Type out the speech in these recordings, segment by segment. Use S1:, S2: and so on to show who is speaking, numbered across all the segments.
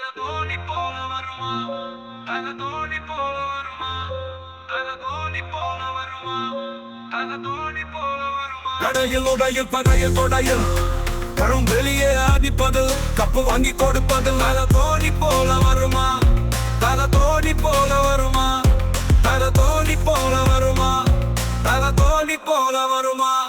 S1: தல தோணி போல வருமா? தல தோணி போல வருமா? தல தோணி போல வருமா? தல தோணி போல வருமா?
S2: கடையில் உடையில் பகையில் தொடையில். கரும் வெளியே ஆதிப்பது கப்பு வாங்கி கொடுப்பது. தல தோணி போல வருமா? தல தோணி போல வருமா? தல தோணி போல வருமா? தல தோணி போல வருமா?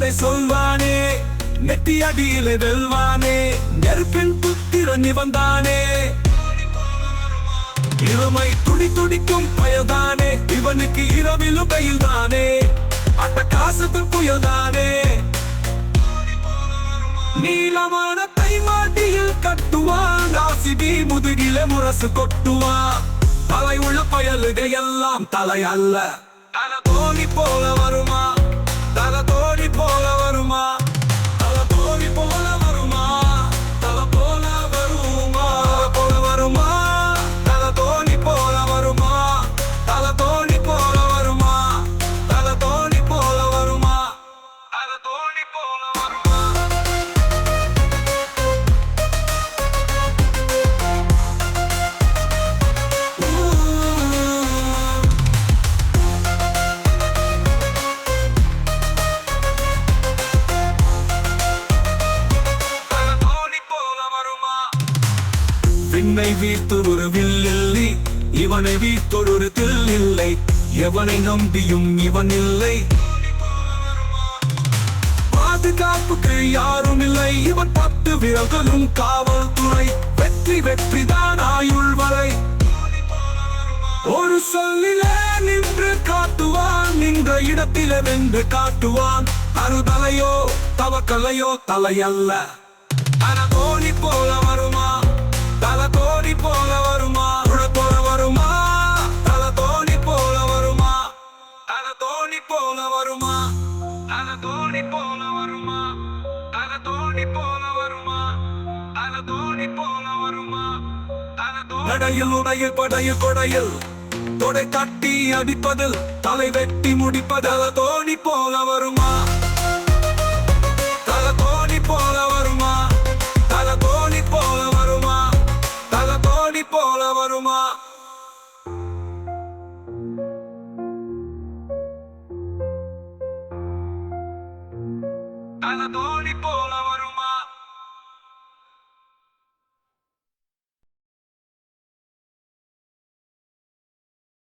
S2: நெஞ்சில் சொல்வானே நெட்டி அடியிலே வெல்வானே நெருப்பின் புத்திரன் இவன்தானே. இளமை துடி துடிக்கும் பயல்தானே இவனுக்கு இரவிலும் கையில்தானே அந்த காசுக்கு புயல்தானே. நீளமான கை மாட்டியில் கட்டுவான் ராசிபி முதுகில முரசு கொட்டுவான். தலை உள்ள பயலுகையெல்லாம் தலை அல்ல. தல தோணி போல வரும் விண்ணை வீட்டொரு வில்லில்லை இவனை வீத்தொரு வீட்டொரு தில்லில்லை. எவனை நம்பியும் இவன் இல்லை பாதுகாப்புக்கு யாரும் இல்லை இவன் பத்து விரல்களும் காவல்துறை வெற்றி வெற்றி தான் ஆயுள் வரை. ஒரு சொல்லிலே நின்று காட்டுவான் நின்ற இடத்தில வென்று காட்டுவான். அறுதலையோ தவக்கலையோ தலையல்ல. தல தோணி போல தோணி போல வருமா தல தோணி போல வருமா தல நடையில் உடையில் படையில் கொடையில். தொடை தட்டி அடிப்பதில் தலை வெட்டி முடிப்பதல. தோணி போல வருமா தல தோணி போல வருமா தல தோணி போல வருமா தல தோணி போல வருமா
S1: தல தோணி போல